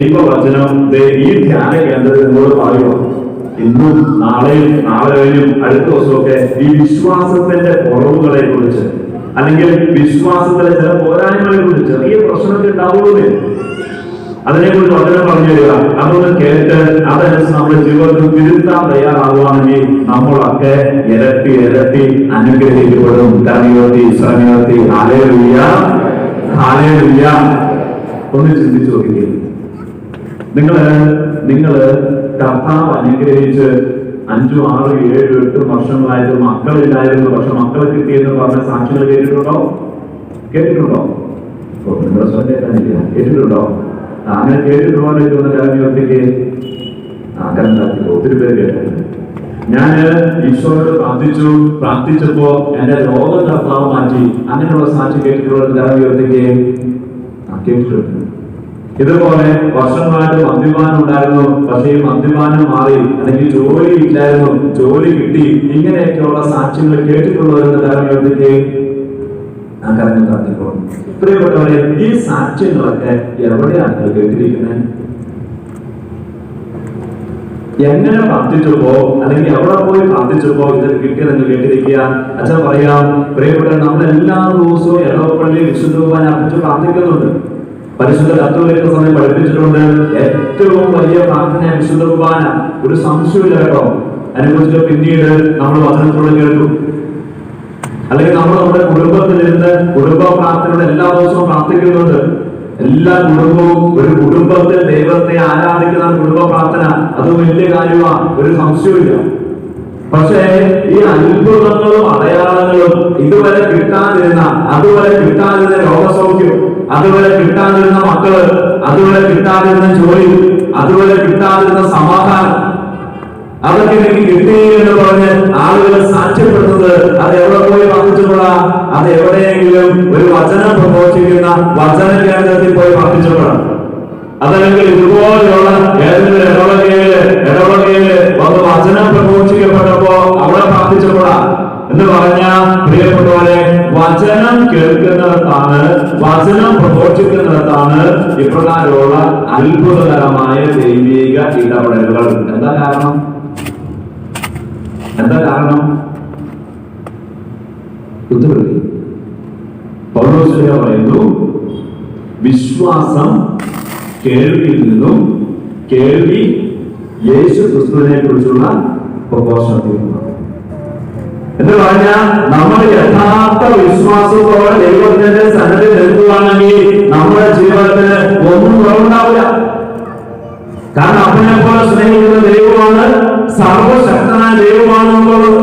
ദൈവവചനം ഈ ധ്യാന കേന്ദ്രത്തിൽ നിങ്ങളോട് പറയുക ഇന്നും നാളെയും നാളെ കഴിഞ്ഞും അടുത്ത ദിവസമൊക്കെ ഈ വിശ്വാസത്തിന്റെ കുറവുകളെ കുറിച്ച് അല്ലെങ്കിൽ വിശ്വാസത്തിലെ ചില പോരായ്മകളെ കുറിച്ച് ചെറിയ പ്രശ്നമൊക്കെ ഉണ്ടാവുള്ളൂ അതിനെക്കുറിച്ച് വചനം പറഞ്ഞു തരിക. അതൊന്ന് കേട്ട് അതനുസരിച്ച് നമ്മുടെ ജീവിതത്തിൽ തിരുത്താൻ തയ്യാറാകുവാണെങ്കിൽ നമ്മളൊക്കെ ഇരട്ടി ഇരട്ടി അനുഗ്രഹിക്കപ്പെടും. കറിയോത്തി ശ്രമയോത്തി ഹാലേലുയ്യ ഹാലേലുയ്യ ഒന്ന് ചിന്തിച്ചു നോക്കിക്കേ. നിങ്ങൾ നിങ്ങൾ കർത്താവ് അനുഗ്രഹിച്ച് അഞ്ചു ആറ് ഏഴ് എട്ട് വർഷങ്ങളായിട്ട് മക്കളില്ലായിരുന്നു. പക്ഷെ മക്കളെ കിട്ടിയെന്ന് പറഞ്ഞ സാക്ഷികൾ കേട്ടിട്ടുണ്ടോ? കേട്ടിട്ടുണ്ടോ? കേട്ടിട്ടുണ്ടോ? താങ്കൾ കേട്ടിട്ടുണ്ടോ കാര്യം ഒത്തിരി പേര് ഞാൻ ഈശോയോട് പ്രാർത്ഥിച്ചു. പ്രാർത്ഥിച്ചപ്പോ എന്റെ രോഗം കർത്താവ് മാറ്റി. അങ്ങനെയുള്ള സാക്ഷി കേട്ടിട്ടുള്ള കേട്ടിട്ടുണ്ട്. ഇതുപോലെ വർഷങ്ങളായിട്ട് മദ്യപാനം ഉണ്ടായിരുന്നു പക്ഷേ മദ്യപാനം മാറി അല്ലെങ്കിൽ ജോലി ഇല്ലായിരുന്നു. ജോലി കിട്ടി. ഇങ്ങനെയൊക്കെയുള്ള സാക്ഷ്യങ്ങൾ കേട്ടിട്ടുള്ളവരെന്ന് കാരണത്തേക്ക് ആ കാര്യം പ്രാർത്ഥിക്കണം പ്രിയപ്പെട്ടവരെ ഈ സാക്ഷ്യങ്ങളൊക്കെ എവിടെയാണ് കേട്ടിരിക്കുന്നത്? എങ്ങനെ പ്രാർത്ഥിച്ചപ്പോ അല്ലെങ്കിൽ എവിടെ പോയി പ്രാർത്ഥിച്ചപ്പോ ഇത് കിട്ടിയതെന്ന് കേട്ടിരിക്കുക? അച്ഛൻ പറയാം പ്രിയപ്പെട്ട നമ്മൾ എല്ലാ ദിവസവും ഇടവപ്പള്ളി വിശുദ്ധ കുർബാന അർപ്പിച്ച് പ്രാർത്ഥിക്കുന്നുണ്ട്. പരിശുദ്ധ കത്തോലിക്ക സമയം പഠിപ്പിച്ചിട്ടുണ്ട് ഏറ്റവും വലിയ പ്രാർത്ഥന വിശുദ്ധ കുർബാന ഒരു സംശയമില്ല കേട്ടോ. അതിനെക്കുറിച്ച് പിന്നീട് നമ്മൾ വചനത്തിലൂടെ കേട്ടു അല്ലെങ്കിൽ നമ്മൾ നമ്മുടെ കുടുംബത്തിലിരുന്ന് കുടുംബ പ്രാർത്ഥനയുടെ എല്ലാ ദിവസവും പ്രാർത്ഥിക്കുന്നുണ്ട്. എല്ലാ കുടുംബവും ഒരു കുടുംബത്തിൽ ദൈവത്തെ ആരാധിക്കുന്ന കുടുംബ പ്രാർത്ഥന. അത് വലിയ കാര്യമാണ്. ഒരു സംശയമില്ല പക്ഷേ ഈ അത്ഭുതങ്ങളും അടയാളങ്ങളും ഇതുവരെ കിട്ടാതിരുന്ന അതുവരെ കിട്ടാതിരുന്ന രോഗസൗഖ്യം അതുവരെ കിട്ടാതിരുന്ന മക്കൾ അതുപോലെ കിട്ടാതിരുന്ന ജോലി അതുപോലെ കിട്ടാതിരുന്ന സമാധാനം. അതൊക്കെ എനിക്ക് കിട്ടി എന്ന് പറഞ്ഞ് ആളുകൾ സാക്ഷ്യപ്പെടുന്നത് അത് എവിടെ പോയി പ്രാർത്ഥിച്ചുകൊള്ള അത് എവിടെയെങ്കിലും ഒരു വചനം പ്രബോധിക്കുന്ന വചന കേന്ദ്രത്തിൽ പോയി പ്രാർത്ഥിച്ചുകൊള്ളണം അതല്ലെങ്കിൽ ഇതുപോലെയുള്ള ഏതെങ്കിലും ഇടവകയിൽ ഇടവകയിൽ വന്ന് വചനം പ്രബോധിക്കപ്പെട്ടപ്പോ അവിടെ പ്രാർത്ഥിച്ചപ്പോഴാ എന്ന് പറഞ്ഞ പ്രിയപ്പെട്ടവരെ വചനം കേൾക്കുന്നവർ ഇപ്രകാരമുള്ള അത്ഭുതകരമായ ദൈവിക ഇടപെടലുകൾ എന്താ കാരണം? എന്താ കാരണം? ഉത്തരവില്ല പൗലോസിനെ പറയുന്നു വിശ്വാസം കേൾവിയിൽ നിന്നും കേൾവി യേശു ക്രിസ്തുവിനെ കുറിച്ചുള്ള പ്രഘോഷണത്തിൽ നിന്നാണ് എന്ന് പറഞ്ഞാൽ നമ്മൾ യഥാർത്ഥ വിശ്വാസത്തോടെ ദൈവത്തിന്റെ സന്നദ്ധി നിൽക്കുകയാണെങ്കിൽ നമ്മുടെ ജീവിതത്തിന് ഒന്നും കുറവുണ്ടാവില്ല. കാരണം അപ്പനെ പോലെ സ്നേഹിക്കുന്ന ദൈവമാണ് സർവശക്തനായ ദൈവമാണ് എന്നുള്ളത്.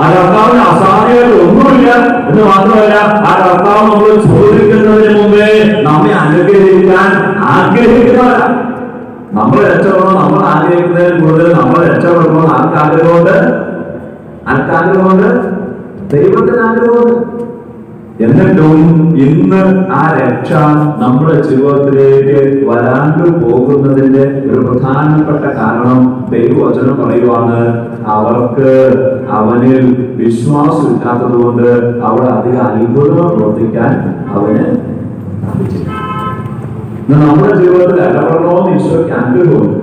ആ കർത്താവിന് അസാധ്യമായിട്ട് ഒന്നുമില്ല എന്ന് മാത്രമല്ല ആ കർത്താവ് നമ്മൾ ചോദിക്കുന്നതിന് മുമ്പേ നമ്മെ അനുഗ്രഹിക്കാൻ ആഗ്രഹിക്കുന്നവരാ. നമ്മൾ രക്ഷപ്പെടണം നമ്മൾ ആഗ്രഹിക്കുന്നതിന് കൂടുതൽ നമ്മൾ രക്ഷപ്പെടണം ആർക്ക് ആഗ്രഹമുണ്ട് ആർക്ക് ദൈവത്തിന് ആഗ്രഹമുണ്ട്. എന്നിട്ടും ഇന്ന് ആ രക്ഷ നമ്മുടെ ജീവിതത്തിലേക്ക് വരാണ്ട് പോകുന്നതിന്റെ ഒരു പ്രധാനപ്പെട്ട കാരണം ദൈവവചനം പറയുവാണ്. അവർക്ക് അവനിൽ വിശ്വാസം ഇല്ലാത്തത് കൊണ്ട് അവിടെ അധികം അത്ഭുതം പ്രവർത്തിക്കാൻ അവന് നമ്മുടെ ജീവിതത്തിൽ അലവണോ ഈശോയ്ക്ക് ആഗ്രഹമുണ്ട്.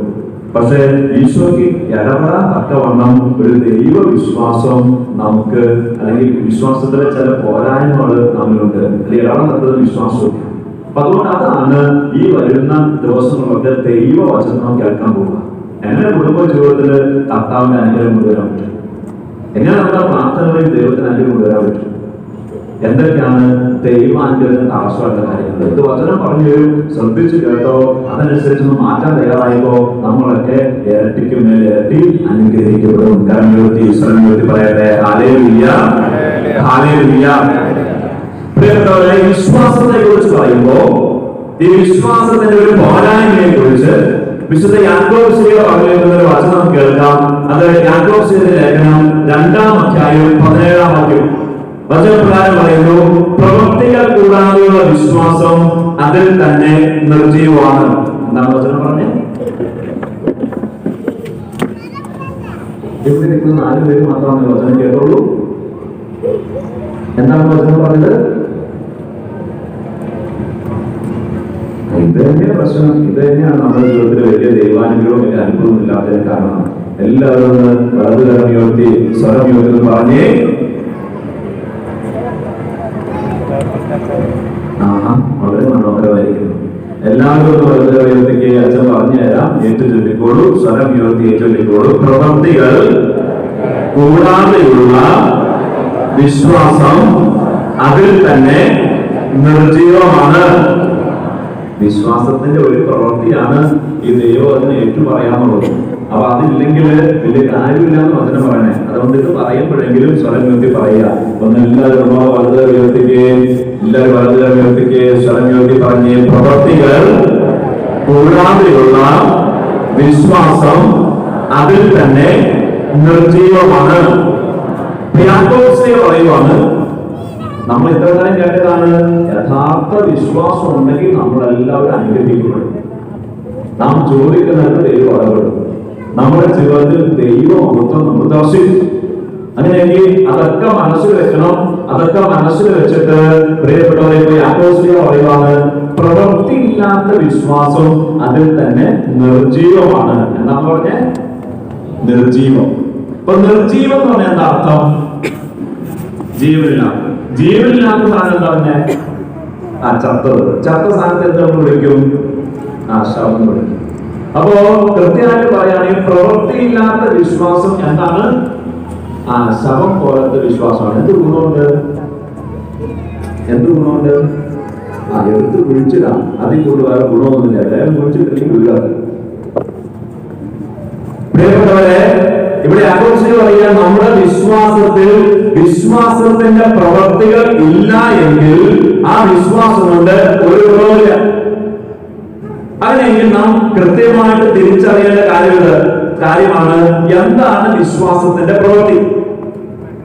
പക്ഷേ ഈശോയ്ക്ക് ഇടപെടാൻ തക്കവണ്ണം ഒരു ദൈവ വിശ്വാസം നമുക്ക് അല്ലെങ്കിൽ വിശ്വാസത്തിലെ ചില പോരായ്മകൾ നമ്മളുണ്ട് ഇടപെടാൻ തക്കത് വിശ്വാസമില്ല അപ്പൊ അതുകൊണ്ട് അതാണ് ഈ വരുന്ന ദിവസങ്ങളൊക്കെ ദൈവവചനം കേൾക്കാൻ പോവുക എങ്ങനെ കുടുംബ ജീവിതത്തിൽ കർത്താവിന്റെ അനുഗ്രഹം കൊണ്ടുവരാൻ പറ്റും? എങ്ങനെ നമ്മുടെ പ്രാർത്ഥനകളിൽ ദൈവത്തിന് അനുഗ്രഹം കൊണ്ടുവരാൻ പറ്റും? എന്തൊക്കെയാണ് ദൈവാനുഗ്രഹത്തിന് തടസ്സമുള്ള കാര്യങ്ങൾ? ഇത് വചനം പറഞ്ഞു ശ്രദ്ധിച്ചു കേട്ടോ. അതനുസരിച്ച് മാറ്റാൻ തയ്യാറായപ്പോ നമ്മളൊക്കെ ഇരട്ടിക്ക് മേൽ ഇരട്ടി അനുഗ്രഹിക്കപ്പെടും. കരങ്ങളുത്തി ഈശ്വരങ്ങളുത്തി പറയട്ടെ. ഹാലേലുയ്യ ഹാലേലുയ്യ പ്രിയപ്പെട്ടവരെ വിശ്വാസത്തെ കുറിച്ച് പറയുമ്പോ ഈ വിശ്വാസത്തിന്റെ ഒരു പോരായ്മയെ കുറിച്ച് വിശുദ്ധ യാക്കോബിസിയുടെ പറഞ്ഞിരിക്കുന്ന ഒരു വചനം കേൾക്കാം. അത് യാക്കോബിസിന്റെ ലേഖനം രണ്ടാം അധ്യായം പതിനേഴാം വാക്യം. വചനപ്രകാരം പറയുന്നു പ്രവൃത്തികൾ കൂടാതെയുള്ള വിശ്വാസം അതിൽ തന്നെ നിർജീവമാണ്. എന്താണ് വചനം പറഞ്ഞത് ഇവിടെ നിൽക്കുന്ന നാല് പേര് മാത്രമാണ് വചനം കേട്ടുള്ളൂ. എന്താണ് വചനം പറഞ്ഞത്? ഇത് പ്രശ്നം. ഇത് തന്നെയാണ് നമ്മുടെ ജീവിതത്തിൽ വലിയ ദൈവാനുഗ്രഹവും വലിയ അനുഭവം ഇല്ലാത്തതിന് കാരണം. എല്ലാവരും വളർന്നു സ്വരം ഉയർത്തി പറഞ്ഞേ കരം ഉയർത്തിക്ക് അച്ഛൻ പറഞ്ഞുതരാം? ഏറ്റു ചൊല്ലിക്കോളൂ. സ്വരം ഉയർത്തി ഏറ്റു ചൊല്ലിക്കോളൂ. പ്രവൃത്തികൾ കൂടാതെയുള്ള വിശ്വാസം അതിൽ തന്നെ നിർജീവമാണ് വിശ്വാസത്തിന്റെ ഒരു പ്രവൃത്തിയാണ് ഈ ദൈവം അതിന് ഏറ്റു പറയാന്നുള്ളത് അപ്പൊ അതില്ലെങ്കിൽ വലിയ കാര്യമില്ല എന്ന് വചനം പറയണേ. അതുകൊണ്ട് ഇത് പറയുമ്പോഴെങ്കിലും സ്വരം നിർത്തി പറയുക. ഒന്ന് ഒന്ന് വലത് എല്ലാവരും വലത് ഉയർത്തിക്കുകയും സ്വരം ഉയർത്തി പറഞ്ഞ് പ്രവൃത്തികൾ കൂടാതെയുള്ള വിശ്വാസം അതിൽ തന്നെ നിർജീവമാണ്. പറയുവാണ്. നമ്മൾ ഇത്ര കാലം കേട്ടതാണ് യഥാർത്ഥ വിശ്വാസം ഉണ്ടെങ്കിൽ നമ്മളെല്ലാവരും അനുഗ്രഹിക്കപ്പെടും. നാം ചോദിക്കുന്നത് ദൈവം ഇടപെടും നമ്മുടെ ജീവിതത്തിൽ ദൈവം മഹത്വം നമ്മൾ ദർശിക്കും. അങ്ങനെയെങ്കിൽ അതൊക്കെ മനസ്സിൽ വെക്കണം. അതൊക്കെ മനസ്സിൽ വെച്ചിട്ട് പ്രിയപ്പെട്ടവരെ യാക്കോസിയ പറയുവാണ് പ്രവൃത്തിയില്ലാത്ത വിശ്വാസം അതിൽ തന്നെ നിർജീവമാണ് എന്നാ പറഞ്ഞേ? നിർജീവം ഇപ്പൊ നിർജീവം എന്ന് പറഞ്ഞാൽ എന്താ അർത്ഥം? ജീവനില്ലാത്ത ജീവനില്ലാത്ത സാധനം എന്താ പറഞ്ഞേ? ആ ചത്തത്. ചത്ത സാധനത്തെ എന്താ വിളിക്കും? ആ ശവം എന്ന് വിളിക്കും. അപ്പോ കൃത്യമായിട്ട് പറയുകയാണെങ്കിൽ പ്രവൃത്തിയില്ലാത്ത വിശ്വാസം എന്താണ്? ആ ശവം പോലത്തെ വിശ്വാസമാണ്. എന്ത് ഗുണമുണ്ട്? എന്ത് ഗുണമുണ്ട്? ആ എടുത്ത് കുഴിച്ചിടാം. അതിൽ കൂടുതൽ വേറെ ഗുണമൊന്നുമില്ല. വേറെ കുഴിച്ചിട്ടില്ലെങ്കിൽ ഇവിടെ ആഘോഷിച്ച് പറയുക നമ്മുടെ വിശ്വാസത്തിൽ വിശ്വാസത്തിന്റെ പ്രവർത്തികൾ ഇല്ല എങ്കിൽ ആ വിശ്വാസം കൊണ്ട് ഒരു ഗുണമില്ല അങ്ങനെയെങ്കിൽ നാം കൃത്യമായിട്ട് തിരിച്ചറിയേണ്ട കാര്യമുണ്ട് കാര്യമാണ് എന്താണ് വിശ്വാസത്തിന്റെ പ്രവൃത്തി?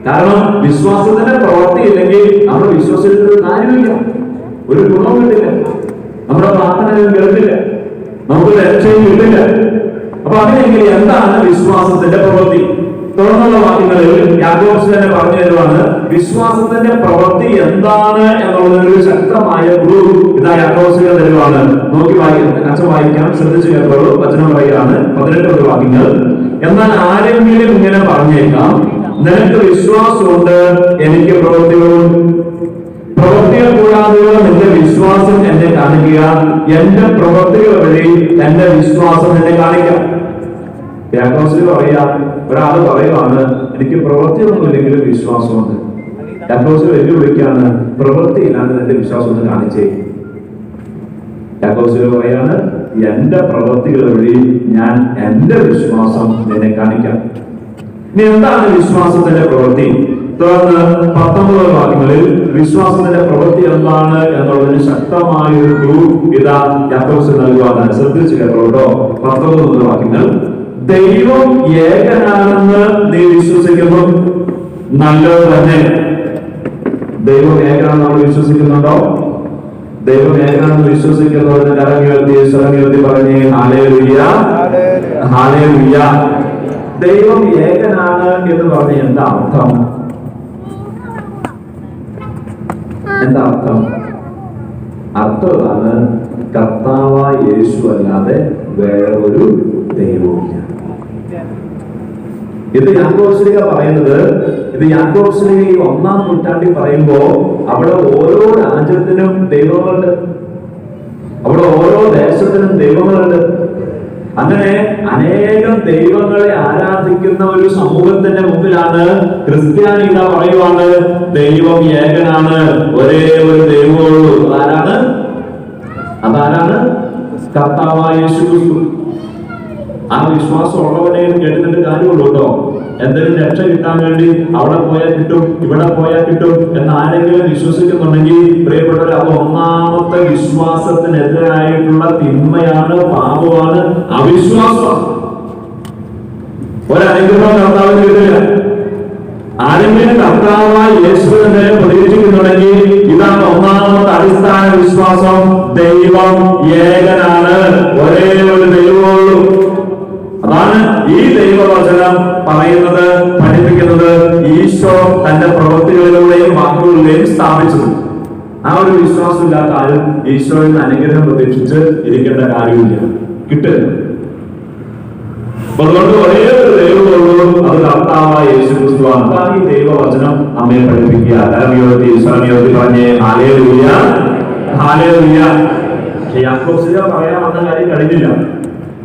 കാരണം വിശ്വാസത്തിന്റെ പ്രവൃത്തി ഇല്ലെങ്കിൽ നമ്മൾ വിശ്വസിച്ചിട്ട് ഒരു കാര്യമില്ല. ഒരു ഗുണവും കിട്ടില്ല നമ്മുടെ പ്രാർത്ഥനയും കേൾക്കില്ല നമുക്ക് രക്ഷയും കിട്ടില്ല അപ്പൊ അങ്ങനെയെങ്കിൽ എന്താണ് വിശ്വാസത്തിന്റെ പ്രവൃത്തി? തുടർന്നുള്ള വാക്യങ്ങളിൽ യാഗോസ് തന്നെ പറഞ്ഞു തരുവാണ് വിശ്വാസത്തിന്റെ പ്രവൃത്തി എന്താണ് എന്നുള്ളതിന് ഒരു ശക്തമായ ഗുരു ഇതാ യാഗോസികൾ തരുവാണ് നോക്കി വായിക്കാം അച്ഛൻ വായിക്കാം. ശ്രദ്ധിച്ചു കേട്ടോളൂ. വചനം പറയുകയാണ്. പതിനെട്ട് വാക്യങ്ങൾ. എന്നാൽ ആരെങ്കിലും ഇങ്ങനെ പറഞ്ഞേക്കാം നിനക്ക് വിശ്വാസമുണ്ട് എനിക്ക് പ്രവൃത്തികളും പ്രവൃത്തികൾ കൂടാതെയുള്ള നിന്റെ വിശ്വാസം എന്നെ കാണിക്കുക. എന്റെ പ്രവൃത്തികൾ വഴി എന്റെ വിശ്വാസം എന്നെ കാണിക്കാം. യാക്കോസിൽ പറയാ ഒരാൾ പറയുവാണ് എനിക്ക് പ്രവൃത്തിയൊന്നുമില്ലെങ്കിലും വിശ്വാസമുണ്ട്. ഡാക്കോസ് വെല്ലുവിളിക്കാണ് പ്രവൃത്തി ഇല്ലാതെ എന്റെ വിശ്വാസം ഒന്ന് കാണിച്ചേ. ഡാക്കോസ് പറയാണ് എന്റെ പ്രവൃത്തികൾ വഴി ഞാൻ എന്റെ വിശ്വാസം നിന്നെ കാണിക്കാം. ഇനി എന്താണ് വിശ്വാസത്തിന്റെ പ്രവൃത്തി? തുടർന്ന് പത്തൊമ്പത് വാക്യങ്ങളിൽ വിശ്വാസത്തിന്റെ പ്രവൃത്തി എന്താണ് എന്നുള്ളതിന് ശക്തമായ ഒരു ഗ്രൂപ്പ് ഇതാ യാക്കോസ് നൽകുവാണ്. ശ്രദ്ധിച്ചു കേട്ടോ പത്തൊമ്പത് വാക്യങ്ങൾ. ദൈവം ഏകനാണെന്ന് നീ വിശ്വസിക്കുന്നു നല്ലത് തന്നെ. ദൈവം ഏകനാണെന്ന് നമ്മൾ വിശ്വസിക്കുന്നുണ്ടോ? ദൈവം ഏകനാണെന്ന് വിശ്വസിക്കുന്നവരുടെ ഇറങ്ങി സ്വരങ്ങുയർത്തി പറഞ്ഞേ ഹാലേ ഹാലേ ദൈവം ഏകനാണ് എന്ന് പറഞ്ഞ എന്താ അർത്ഥം? എന്താ അർത്ഥം? അർത്ഥമാണ് കർത്താവായ യേശു അല്ലാതെ വേറൊരു ദൈവവുമില്ല. ഇത് യാക്കോസ്ലിക പറയുന്നത് ഇത് യാക്കോസ്ലിക ഈ ഒന്നാം നൂറ്റാണ്ടിൽ പറയുമ്പോ അവിടെ ഓരോ രാജ്യത്തിനും ദൈവങ്ങളുണ്ട്. അവിടെ ഓരോ ദേശത്തിനും ദൈവങ്ങളുണ്ട്. അങ്ങനെ അനേകം ദൈവങ്ങളെ ആരാധിക്കുന്ന ഒരു സമൂഹത്തിന്റെ മുമ്പിലാണ് ക്രിസ്ത്യാനി പറയുവാണ് ദൈവം ഏകനാണ് ഒരേ ഒരു ദൈവമുള്ളൂ അതാരാണ് അതാരാണ്? കർത്താവായ യേശു ആ വിശ്വാസം ഉള്ളവനെ കേട്ടിട്ട് കാര്യമുള്ളൂ കേട്ടോ എന്തെങ്കിലും രക്ഷ കിട്ടാൻ വേണ്ടി അവിടെ പോയാൽ കിട്ടും ഇവിടെ പോയാൽ കിട്ടും എന്ന് ആരെങ്കിലും വിശ്വസിക്കുന്നുണ്ടെങ്കിൽ പ്രിയപ്പെട്ടവർ അത് ഒന്നാമത്തെ വിശ്വാസത്തിനെതിരായിട്ടുള്ള തിന്മയാണ് പാപമാണ് അവിശ്വാസം. ഒരനുഗ്രഹം കർത്താവിന് കിട്ടില്ല. ആരെങ്കിലും കർത്താവായ യേശുവിനെ പ്രതീക്ഷിക്കുന്നുണ്ടെങ്കിൽ ഇതാണ് ഒന്നാമത്തെ അടിസ്ഥാന വിശ്വാസം. ദൈവം ഏകനാണ്. ഒരേ ഒരു ദൈവമുള്ളൂ അതാണ് ഈ ദൈവവചനം പറയുന്നത് പഠിപ്പിക്കുന്നത്. ഈശോ തന്റെ പ്രവൃത്തികളിലൂടെയും വാക്കുകളിലൂടെയും സ്ഥാപിച്ചത്. ആ ഒരു വിശ്വാസം ഇല്ലാത്ത ആരും ഈശോയിൽ നിന്ന് അനുഗ്രഹം പ്രതീക്ഷിച്ച് ഇരിക്കേണ്ട കാര്യമില്ല. കിട്ടില്ല. അതുകൊണ്ട് ഒരേ ഒരു ദൈവമുള്ളൂ അത് കർത്താവായ യേശു ക്രിസ്തുവാണ് അതാണ് ഈ ദൈവവചനം നമ്മെ പഠിപ്പിക്കുക. അലറിയോതി ഈശ്വരനിയോതി പറഞ്ഞേ ഹാലേലൂയ ഹാലേലൂയ. പക്ഷെ യാക്കോസിലെ പറയാൻ വന്ന കാര്യം കഴിഞ്ഞില്ല.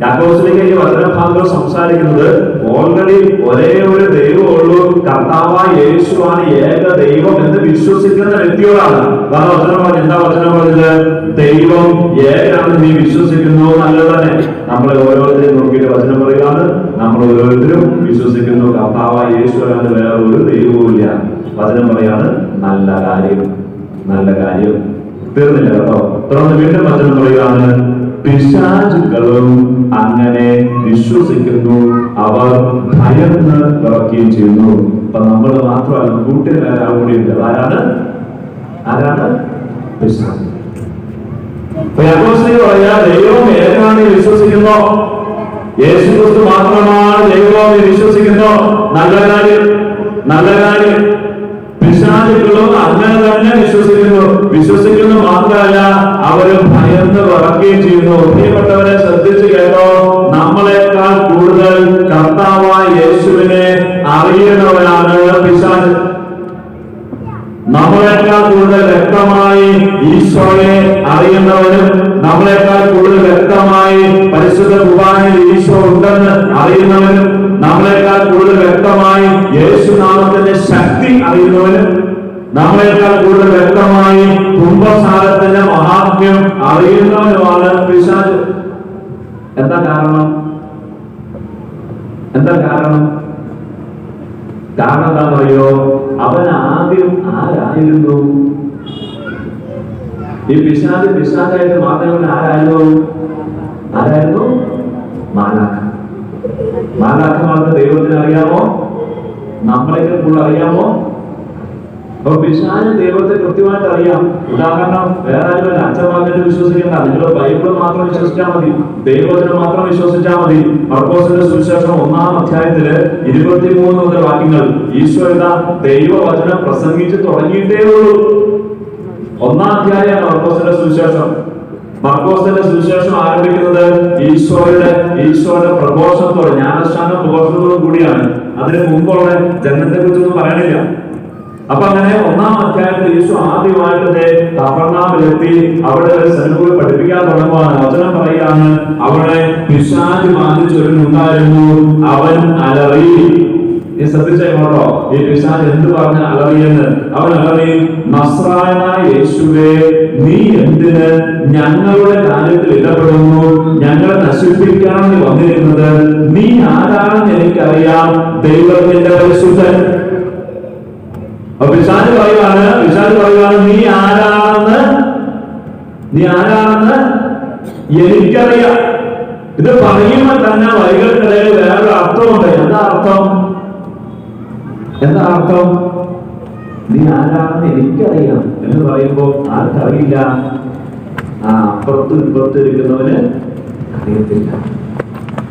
യാക്കോസിലേക്ക് വചനഭാഗം സംസാരിക്കുന്നത് ഓൾറെഡി ഒരേ ഒരു ദൈവമുള്ളൂ കർത്താവായ യേശുവാണ് ഏക ദൈവം എന്ന് വിശ്വസിക്കുന്ന വ്യക്തിയോടാണ്. വേറെ വചനം പറഞ്ഞു എന്താ വചനം പറഞ്ഞത്? ദൈവം ഏകാണെന്ന് നീ വിശ്വസിക്കുന്നു. നല്ലത് തന്നെ. നമ്മൾ ഓരോരുത്തരെയും നോക്കിയിട്ട് വചനം പറയുകയാണ്. നമ്മൾ ഓരോരുത്തരും വിശ്വസിക്കുന്നു. കർത്താവായ അല്ലാതെ വേറെ ഒരു ദൈവവും ഇല്ല. വചനം പറയാണ് നല്ല കാര്യം നല്ല കാര്യം. തീർന്നില്ല കേട്ടോ. തുടർന്ന് വീണ്ടും വചനം പറയുകയാണ്. പിശാചുക്കളും അങ്ങനെ വിശ്വസിക്കുന്നു. അവർ ഭയന്ന് വിറക്കുകയും ചെയ്യുന്നു. അപ്പൊ നമ്മൾ മാത്രമല്ല കൂട്ടിൽ വേറെ ആൾ കൂടിയുണ്ട് ആരാണ്? ആരാണ്? പിശാച്. പറയാ ദൈവം ഏതാണ് വിശ്വസിക്കുന്നോ? യേശു ക്രിസ്തു മാത്രമാണ് ദൈവം വിശ്വസിക്കുന്നോ? നല്ല കാര്യം നല്ല കാര്യം. പിശാചുക്കളും അങ്ങനെ തന്നെ വിശ്വസിക്കുന്നു. വിശ്വസിക്കുന്നു മാത്രമല്ല അവർ ഭയന്ന് വിറക്കുകയും ചെയ്യുന്നു. പ്രിയപ്പെട്ടവരെ ശ്രദ്ധിച്ചു കേട്ടോ. നമ്മളെക്കാൾ കൂടുതൽ കർത്താവായ യേശുവിനെ അറിയുന്നവരാണ് പിശാച്. നമ്മളെക്കാൾ കൂടുതൽ വ്യക്തമായി ഈശോയെ അറിയുന്നവരും നമ്മളെക്കാൾ കൂടുതൽ വ്യക്തമായി പരിശുദ്ധ കുർബാനയിൽ ഈശോ ഉണ്ടെന്ന് അറിയുന്നവരും നമ്മളെക്കാൾ കൂടുതൽ വ്യക്തമായി യേശുനാമത്തിന്റെ ശക്തി അറിയുന്നവരും നമ്മളെക്കാൾ കൂടുതൽ വ്യക്തമായി കുംഭസാരത്തിന്റെ മഹാത്മ്യം അറിയുന്നവരുമാണ് പിശാജ് എന്താ കാരണം? എന്താ കാരണം? കാരണം എന്താ പറയോ അവൻ ആദ്യം ആരായിരുന്നു? ഈ പിശാജ് പിശാജായിട്ട് മാത്രമേ ആരായിരുന്നു? ആരായിരുന്നു? മാലാഖ. മാലാഖമാർക്ക് ദൈവത്തിന് അറിയാമോ? നമ്മളെങ്കിലും കൂടുതൽ അറിയാമോ? അപ്പൊ പിശാന് ദൈവത്തെ കൃത്യമായിട്ട് അറിയാം. ഉദാഹരണം വേറെ ആരും അച്ഛനെ വിശ്വസിക്കേണ്ട നിങ്ങൾ ബൈബിൾ മാത്രം വിശ്വസിച്ചാൽ മതി ദൈവത്തിന് മാത്രം വിശ്വസിച്ചാൽ മതി. മർക്കോസിന്റെ സുവിശേഷം ഒന്നാം അധ്യായത്തിൽ ഇരുപത്തിമൂന്ന് മുതൽ വാക്യങ്ങൾ ഈശോ ദൈവവചനം പ്രസംഗിച്ച് തുടങ്ങിയിട്ടേ ഉള്ളൂ. ഒന്നാം അധ്യായമാണ് മർക്കോസിന്റെ സുവിശേഷം. മർക്കോസിന്റെ സുവിശേഷം ആരംഭിക്കുന്നത് ഈശോയുടെ ഈശോയുടെ പ്രഘോഷത്തോടെ ജ്ഞാനസ്ഥാന പ്രഘോഷത്തോടും കൂടിയാണ് അതിന് മുമ്പുള്ള ജനനത്തെ കുറിച്ചൊന്നും പറയാനില്ല. അപ്പൊ അങ്ങനെ ഒന്നാം അധ്യായത്തിൽ യേശു ആദ്യമായിട്ട് കഫർണാമിലെത്തി അവിടെ സനുകൂല പഠിപ്പിക്കാൻ തുടങ്ങുവാണ്. വചനം പറയാണ് അവിടെ പിശാജ് ബാധിച്ചൊരുണ്ടായിരുന്നു അവൻ അലറി. ഈ ശ്രദ്ധിച്ചോട്ടോ ഈ പിശാജ് എന്ത് പറഞ്ഞ അലറിയെന്ന്? അവൻ അലറി നസ്രായനായ യേശുവേ നീ എന്തിന് ഞങ്ങളുടെ കാര്യത്തിൽ ഇടപെടുന്നു? ഞങ്ങളെ നശിപ്പിക്കാൻ വന്നിരുന്നത്? നീ ആരാണെന്ന് എനിക്കറിയാം. ദൈവത്തിന്റെ പരിശുദ്ധൻ. അപ്പൊ പിശാച് പറയുവാണ് പിശാജ് പറയുവാണ് നീ ആരാണെന്ന്? നീ ആരാണെന്ന് എനിക്കറിയാം. ഇത് പറയുമ്പോൾ തന്നെ വൈകൾക്കിടയിൽ വേറൊരു അർത്ഥമുണ്ട്. എന്താ അർത്ഥം? എന്താ അർത്ഥം? നീ ആരാണെന്ന് എനിക്കറിയാം എന്ന് പറയുമ്പോ ആർക്കറിയില്ല. ആ അപ്പുറത്ത് ഇപ്പുറത്ത് ഇരിക്കുന്നവന് അറിയത്തില്ല.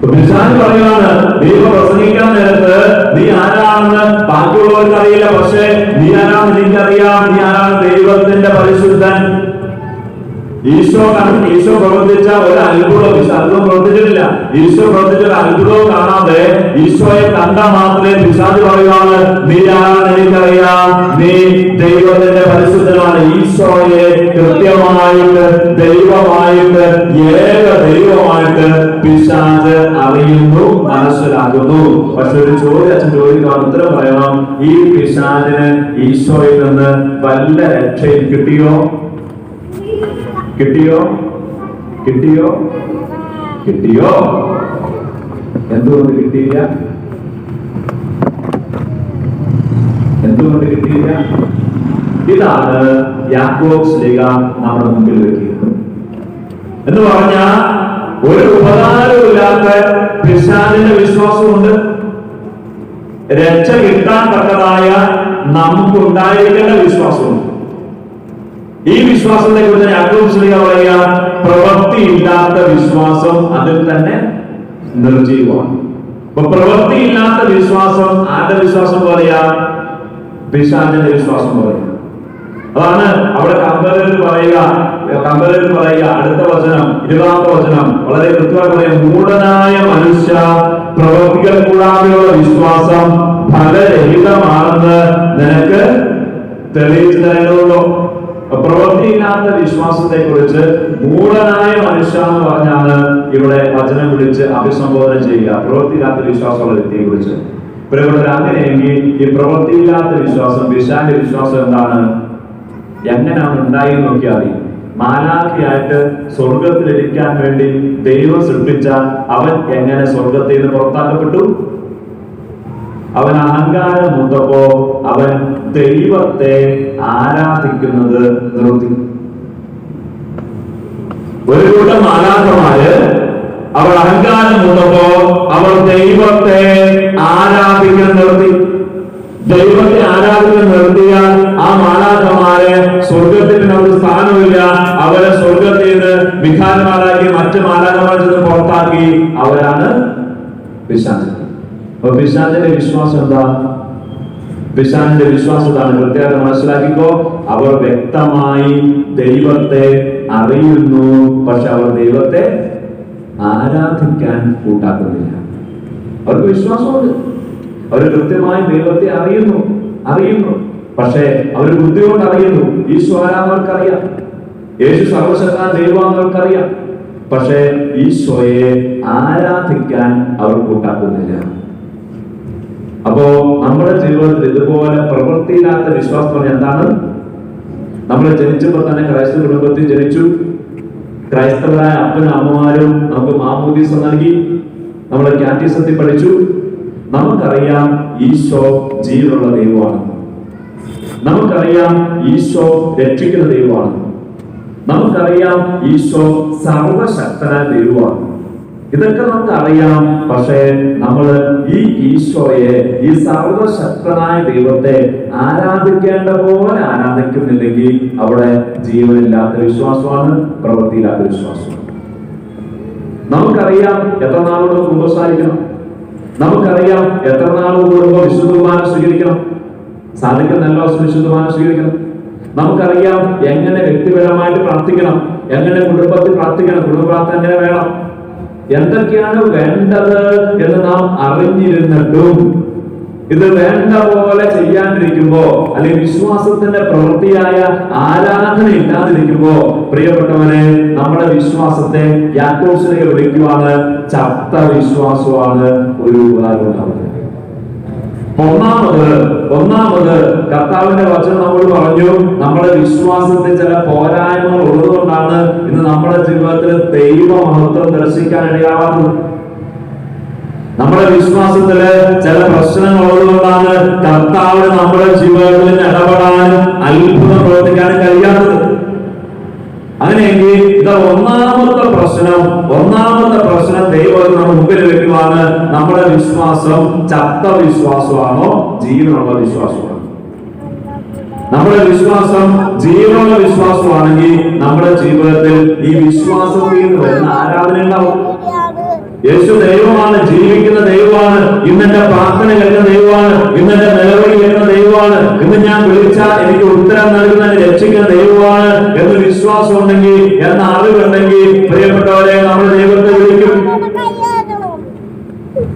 പറയാണ് ദൈവം പ്രസംഗിക്കാൻ നേരത്ത് നീ ആരാണെന്ന് ബാക്കിയുള്ളവർക്ക് അറിയില്ല. പക്ഷേ നീ ആരാണെന്ന് എനിക്കറിയാം. നീ ആരാണ് ദൈവത്തിന്റെ പരിശുദ്ധൻ? ഈശോ കാരണം ഈശോ പ്രവർത്തിച്ച ഒരു അത്ഭുതം അത്ഭുതം പ്രവർത്തിച്ചിട്ടില്ല. ഈശോ പ്രവർത്തിച്ച ഒരു അത്ഭുതവും കാണാതെ ഈശോയെ കണ്ട മാത്രമേ വിശാദി പറയുവാണ്. നീ ആരാണ് എനിക്കറിയാം. നീ ദൈവത്തിന്റെ പരിശുദ്ധനാണ്. ഈശോയെ കൃത്യമായിട്ട് ദൈവമായിട്ട് ഏക ദൈവമായിട്ട് പിശാജ് അറിയുന്നു മനസ്സിലാകുന്നു പക്ഷെ ഒരു ചോദ്യ ചോദിക്കാൻ ഉത്തരം പറയണം. ഈ പിശാജിന് ഈശോയിൽ നിന്ന് വല്ല രക്ഷയും കിട്ടിയോ? കിട്ടിയോ? കിട്ടിയോ? കിട്ടിയോ? എന്തുകൊണ്ട് കിട്ടിയില്ല? എന്തുകൊണ്ട് കിട്ടിയില്ല? ഇതാണ് യാക്കോബ്സ് ലേഖ നമ്മുടെ മുമ്പിൽ വെക്കുന്നത് എന്ന് പറഞ്ഞ ഒരു ഉപകാരമില്ലാത്ത പിശാലിന്റെ വിശ്വാസമുണ്ട്. രക്ഷ കിട്ടാൻ തക്കതായ നമുക്ക് ഉണ്ടായിരിക്കേണ്ട വിശ്വാസമുണ്ട്. വിശ്വാസത്തെ കുറിച്ച് യാക്കോബ് ശ്രീക പറയുക പ്രവൃത്തിയില്ലാത്ത വിശ്വാസം അതിൽ തന്നെ നിർജീവമാണ് അപ്പൊ പ്രവൃത്തിയില്ലാത്ത വിശ്വാസം ആരുടെ വിശ്വാസം പറയാ പിശാചിന്റെ വിശ്വാസം പറയാ അതാണ് അവിടെ കമ്പലർ പറയുക കമ്പലർ പറയുക അടുത്ത വചനം ഇരുപതാമത്തെ വചനം. വളരെ കൃത്യമായി പറയാം മൂടനായ മനുഷ്യ പ്രവൃത്തികൾ കൂടാതെയുള്ള വിശ്വാസം ഫലരഹിതമാണെന്ന് നിനക്ക് തെളിയിച്ചു തരേണ്ടതുള്ളൂ പ്രവൃത്തിയില്ലാത്ത വിശ്വാസത്തെ കുറിച്ച് മൂഢനായ മനുഷ്യ എന്ന് പറഞ്ഞാണ് ഇവിടെ വചനം വിളിച്ച് അഭിസംബോധന ചെയ്യുക. പ്രവൃത്തിയില്ലാത്ത വിശ്വാസമുള്ള വ്യക്തിയെ കുറിച്ച് അങ്ങനെയെങ്കിൽ ഈ പ്രവൃത്തിയില്ലാത്ത വിശ്വാസം വിശാന്റെ വിശ്വാസം എന്താണ്? എങ്ങനെയാണ് ഉണ്ടായി നോക്കിയാൽ മതി. മാലാഖിയായിട്ട് സ്വർഗത്തിലിരിക്കാൻ വേണ്ടി ദൈവം സൃഷ്ടിച്ച അവൻ എങ്ങനെ സ്വർഗത്തിൽ നിന്ന് പുറത്താക്കപ്പെട്ടു? അവൻ അഹങ്കാരം മൂത്തപ്പോ അവൻ ദൈവത്തെ ആരാധിക്കുന്നത് നിർത്തി. ഒരു കൂട്ടം ആരാധമാര് അവർ അഹങ്കാരം മൂത്തപ്പോ അവർ ദൈവത്തെ ആരാധിക്കാൻ നിർത്തി. ദൈവത്തെ ആരാധിക്കാൻ നിർത്തിയാൽ ആ മാലാഖമാരെ സ്വർഗത്തിന് നമുക്ക് സ്ഥാനമില്ല. അവരെ സ്വർഗത്തിൽ നിന്ന് വിധാനമാരാക്കി മറ്റു മാലാഖമാരിൽ നിന്ന് പുറത്താക്കി അവരാണ് പിശാച് അപ്പൊ പിശാചന്റെ വിശ്വാസം എന്താ? പിശാചിന്റെ വിശ്വാസതാണ് പ്രത്യേകത മനസ്സിലാക്കിക്കോ. അവർ വ്യക്തമായി ദൈവത്തെ അറിയുന്നു പക്ഷെ അവർ ദൈവത്തെ ആരാധിക്കാൻ കൂട്ടാക്കുന്നില്ല. അവർക്ക് വിശ്വാസമുണ്ട്. അവർ കൃത്യമായി ദൈവത്തെ അറിയുന്നു അറിയുന്നു. പക്ഷേ അവർ ബുദ്ധി കൊണ്ട് അറിയുന്നു ഈശ്വരാവർക്കറിയാം യേശു സർവശക്താൻ ദൈവമാണെന്നവർക്കറിയാം പക്ഷേ ഈശോയെ ആരാധിക്കാൻ അവർ കൂട്ടാക്കുന്നില്ല. അപ്പോ നമ്മുടെ ജീവിതത്തിൽ ഇതുപോലെ പ്രവൃത്തിയില്ലാത്ത വിശ്വാസം എന്താണ്? നമ്മൾ ജനിച്ചപ്പോൾ തന്നെ ക്രൈസ്തവ കുടുംബത്തിൽ ജനിച്ചു. ക്രൈസ്തവരായ അപ്പനും അമ്മമാരും നമുക്ക് മാമോദീസ നൽകി. നമ്മൾ കാറ്റീസത്തിൽ പഠിച്ചു. നമുക്കറിയാം ഈശോ ജീവനുള്ള ദൈവമാണ്. നമുക്കറിയാം ഈശോ രക്ഷിക്കുന്ന ദൈവമാണ്. നമുക്കറിയാം ഈശോ സർവശക്തനായ ദൈവമാണ്. ഇതൊക്കെ നമുക്ക് അറിയാം പക്ഷേ നമ്മൾ ഈ ഈശോയെ ഈ സർവശക്തനായ ദൈവത്തെ ആരാധിക്കേണ്ട പോലെ ആരാധിക്കുന്നില്ലെങ്കിൽ അവിടെ ജീവനില്ലാത്ത വിശ്വാസമാണ് പ്രവൃത്തിയില്ലാത്ത വിശ്വാസമാണ്. നമുക്കറിയാം എത്ര നാളോട് കുമ്പസാരിക്കണം നമുക്കറിയാം എത്ര നാൾ കൂടുമ്പോൾ വിശുദ്ധമാനം സ്വീകരിക്കണം. സാധിക്കുന്ന വിശുദ്ധമാനം സ്വീകരിക്കണം. നമുക്കറിയാം എങ്ങനെ വ്യക്തിപരമായിട്ട് പ്രാർത്ഥിക്കണം എങ്ങനെ കുടുംബത്തിൽ പ്രാർത്ഥിക്കണം കുടുംബ പ്രാർത്ഥന എങ്ങനെ വേണം. എന്തൊക്കെയാണ് വേണ്ടത് എന്ന് നാം അറിഞ്ഞിരുന്നിട്ടും ഇത് വേണ്ട പോലെ ചെയ്യാണ്ടിരിക്കുമ്പോ അല്ലെങ്കിൽ വിശ്വാസത്തിന്റെ പ്രവൃത്തിയായ ആരാധന ഇല്ലാതിരിക്കുമ്പോ പ്രിയപ്പെട്ടവനെ നമ്മുടെ വിശ്വാസത്തെ യാക്കോസിനെ വിളിക്കുവാണ് ചത്ത വിശ്വാസമാണ് ഒരു ഉപകാരം ഉണ്ടാവുന്നത്. ഒന്നാമത് ഒന്നാമത് കർത്താവിന്റെ വചനം നമ്മൾ പറഞ്ഞു നമ്മുടെ വിശ്വാസത്തിൽ ചില പോരായ്മകൾ ഉള്ളതുകൊണ്ടാണ് ഇന്ന് നമ്മുടെ ജീവിതത്തിൽ ദൈവ മഹത്വം ദർശിക്കാൻ ഇടയാവാത്തത് നമ്മുടെ വിശ്വാസത്തിൽ ചില പ്രശ്നങ്ങൾ ഉള്ളതുകൊണ്ടാണ് കർത്താവിന് നമ്മുടെ ജീവിതത്തിൽ ഇടപെടാനും അത്ഭുതം പ്രവർത്തിക്കാനും കഴിയാത്തത്. അങ്ങനെയെങ്കിൽ ഒന്നാമത്തെ പ്രശ്നം ഒന്നാമത്തെ പ്രശ്നം ദൈവം മുമ്പിൽ വെക്കുവാണ്. നമ്മുടെ വിശ്വാസം ചത്ത വിശ്വാസമാണോ ജീവനുള്ള വിശ്വാസമാണോ. നമ്മുടെ വിശ്വാസം ജീവനുള്ള വിശ്വാസമാണെങ്കിൽ നമ്മുടെ ജീവിതത്തിൽ ഈ വിശ്വാസത്തിൽ വരുന്ന ആരാധന ഉണ്ടാവും യേശു ദൈവമാണ് ജീവിക്കുന്ന ദൈവമാണ് ഇന്നെന്റെ പ്രാർത്ഥന കേൾക്കുന്ന ദൈവമാണ് ഇന്നെന്റെ നിലവിളി കേൾക്കുന്ന ദൈവമാണ് ഇന്ന് ഞാൻ വിളിച്ചാൽ എനിക്ക് ഉത്തരം നൽകുന്ന രക്ഷിക്കുന്ന ദൈവമാണ് എന്ന് വിശ്വാസം ഉണ്ടെങ്കിൽ എന്ന അറിവുണ്ടെങ്കിൽ പ്രിയപ്പെട്ടവരെ നമ്മൾ ദൈവത്തെ വിളിക്കും.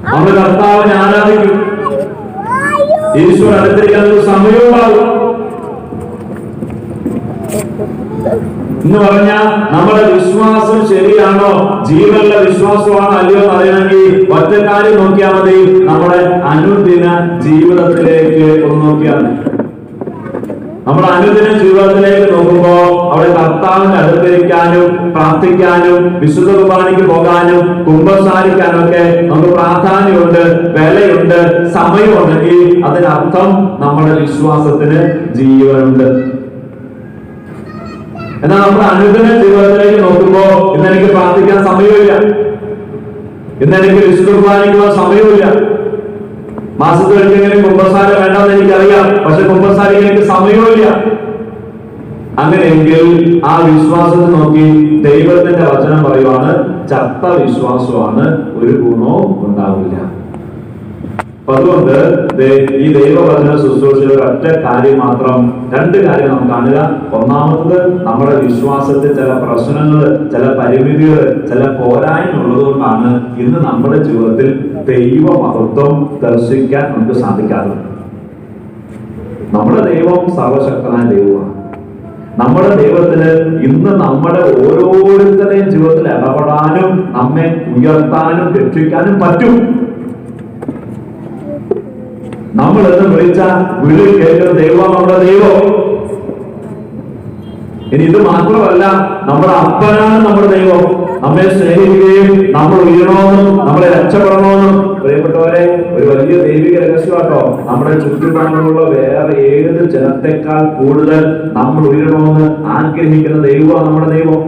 നമ്മൾ കർത്താവിനെ ആരാധിക്കും. ഈശ്വർ അടുത്തിരിക്കുന്ന ഒരു സമയവുമാകും എന്ന് പറഞ്ഞാൽ നമ്മുടെ വിശ്വാസം ശരിയാണോ? ജീവനുള്ള വിശ്വാസമാണോ? അല്ലയോ പറയണമെങ്കിൽ ഒറ്റ കാര്യം നോക്കിയാൽ മതി. നമ്മുടെ അനുദിന ജീവിതത്തിലേക്ക് ഒന്ന് നോക്കിയാൽ മതി. നമ്മുടെ അനുദിന ജീവിതത്തിലേക്ക് നോക്കുമ്പോ അവിടെ കർത്താവിന്റെ അടുത്തിരിക്കാനും പ്രാർത്ഥിക്കാനും വിശുദ്ധ കുർബാനയ്ക്ക് പോകാനും കുംഭസാരിക്കാനും ഒക്കെ നമുക്ക് പ്രാധാന്യമുണ്ട് വിലയുണ്ട് സമയമുണ്ടെങ്കിൽ അതിനർത്ഥം നമ്മുടെ വിശ്വാസത്തിന് ജീവനുണ്ട്. എന്നാൽ നമ്മുടെ അനുദിന ജീവിതത്തിലേക്ക് നോക്കുമ്പോ ഇന്ന് എനിക്ക് പ്രാർത്ഥിക്കാൻ സമയമില്ല. ഇന്ന് എനിക്ക് വിശുദ്ധ സമയമില്ല. മാസത്തിൽ ഒരിക്കലും കുംഭസാര വേണ്ടെന്ന് എനിക്കറിയാം. പക്ഷെ കുമ്പസാരിക്ക് എനിക്ക് സമയമില്ല. അങ്ങനെയെങ്കിൽ ആ വിശ്വാസത്തെ നോക്കി ദൈവത്തിന്റെ വചനം പറയുവാണ് ചത്ത വിശ്വാസമാണ് ഒരു ഗുണവും ഉണ്ടാവില്ല. അപ്പൊ അതുകൊണ്ട് ഈ ദൈവവചന ശുശ്രൂഷയിൽ ഒറ്റ കാര്യം മാത്രം രണ്ട് കാര്യം നമുക്ക് കാണുക. ഒന്നാമത് നമ്മുടെ വിശ്വാസത്തിൽ ചില പ്രശ്നങ്ങൾ ചില പരിമിതികൾ ചില പോരായ്മ ഉള്ളതുകൊണ്ടാണ് ഇന്ന് നമ്മുടെ ജീവിതത്തിൽ ദൈവ മഹത്വം ദർശിക്കാൻ നമുക്ക് സാധിക്കാത്തത്. നമ്മുടെ ദൈവം സർവശക്തനായ ദൈവമാണ്. നമ്മുടെ ദൈവത്തിന് ഇന്ന് നമ്മുടെ ഓരോരുത്തരുടെയും ജീവിതത്തിൽ ഇടപെടാനും നമ്മെ ഉയർത്താനും രക്ഷിക്കാനും പറ്റും. നമ്മൾ എന്ന് വിളിച്ച വിളി കേൾക്കുന്ന ദൈവം നമ്മുടെ ദൈവം. ഇനി ഇത് മാത്രമല്ല നമ്മുടെ അപ്പനാണ് നമ്മുടെ ദൈവം. നമ്മെ സ്നേഹിക്കുകയും നമ്മൾ ഉയരണമെന്നും നമ്മളെ രക്ഷപ്പെടണമെന്നും. പ്രിയപ്പെട്ടവരെ ഒരു വലിയ ദൈവിക രഹസ്യമാട്ടോ. നമ്മുടെ ചുറ്റുപാടുകളുള്ള വേറെ ഏത് ജനത്തെക്കാൾ കൂടുതൽ നമ്മൾ ഉയരണമെന്ന് ആഗ്രഹിക്കുന്ന ദൈവമാണ് നമ്മുടെ ദൈവം.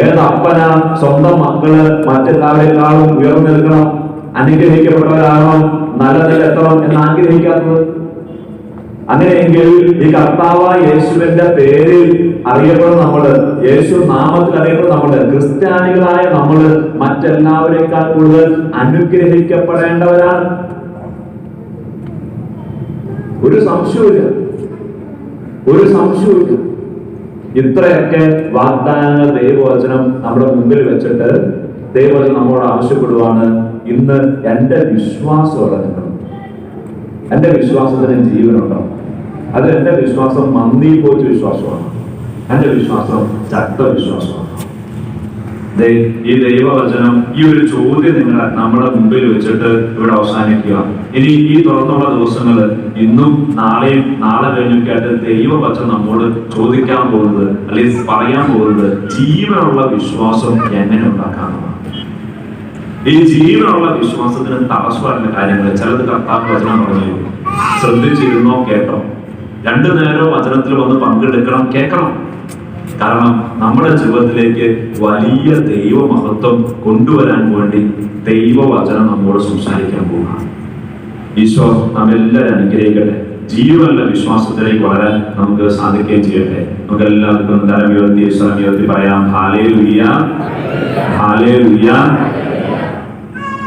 ഏത് അപ്പന സ്വന്തം മക്കൾ മറ്റെല്ലാവരെക്കാളും ഉയർന്നു നിൽക്കണം അനുഗ്രഹിക്കപ്പെട്ടവരാകണം. നല്ല നിലെത്തണം എന്ന് ആഗ്രഹിക്കാത്തത്? അങ്ങനെയെങ്കിൽ ഈ കർത്താവായ യേശുവിന്റെ പേരിൽ അറിയപ്പെടുന്ന നമ്മൾ. യേശു നാമത്തിൽ അറിയപ്പെടുന്ന നമ്മൾ. ക്രിസ്ത്യാനികളായ നമ്മൾ മറ്റെല്ലാവരെക്കാൾ കൂടുതൽ അനുഗ്രഹിക്കപ്പെടേണ്ടവരാണ്. ഒരു സംശയമില്ല ഒരു സംശയമില്ല ഇത്രയൊക്കെ വാഗ്ദാനങ്ങൾ ദൈവവചനം നമ്മുടെ മുമ്പിൽ വെച്ചിട്ട് ദൈവവചനം നമ്മളോട് ആവശ്യപ്പെടുവാണ്. ഇന്ന് എന്റെ വിശ്വാസം ഇളക്കണം എന്റെ വിശ്വാസത്തിന് ജീവനുണ്ടാവും അത് എന്റെ വിശ്വാസം മന്ദി പോച്ച വിശ്വാസമാണ്. എന്റെ വിശ്വാസം ചത്ത വിശ്വാസമാണ് ഈ ദൈവവചനം ഈ ഒരു ചോദ്യം നിങ്ങൾ നമ്മുടെ മുമ്പിൽ വെച്ചിട്ട് ഇവിടെ അവസാനിക്കുക. ഇനി ഈ തുറന്നുള്ള ദിവസങ്ങൾ ഇന്നും നാളെയും നാളെ കഴിഞ്ഞൊക്കെ ആയിട്ട് ദൈവവചനം നമ്മോട് ചോദിക്കാൻ പോകുന്നത് അല്ലെങ്കിൽ പറയാൻ പോകുന്നത് ജീവനുള്ള വിശ്വാസം എങ്ങനെ ഉണ്ടാക്കാമെന്നാണ് ഈ ജീവനുള്ള വിശ്വാസത്തിന് തടസ്സമായിട്ടുള്ള കാര്യങ്ങൾ ചിലത് കർത്താവ് വചനം പറഞ്ഞു ശ്രദ്ധിച്ചിരുന്നോ കേട്ടോ? രണ്ടു നേരം വചനത്തിൽ വന്ന് പങ്കെടുക്കണം കേൾക്കണം. കാരണം നമ്മുടെ ജീവിതത്തിലേക്ക് വലിയ ദൈവ മഹത്വം കൊണ്ടുവരാൻ വേണ്ടി ദൈവവചനം നമ്മോട് സംസാരിക്കാൻ പോവുകയാണ്. ഈശോ നമ്മെല്ലാവരും അനുഗ്രഹിക്കട്ടെ. ജീവനുള്ള വിശ്വാസത്തിലേക്ക് വളരാൻ നമുക്ക് സാധിക്കുകയും ചെയ്യട്ടെ. നമുക്ക് എല്ലാവർക്കും തരം ഉയർത്തി ഈശ്വരം പറയാം ഹാലേ ലുയ്യ ഹാലേ ലുയ്യ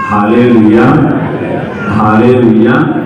ഹാലേ ലുയ്യ ഹാലേ ലുയ്യ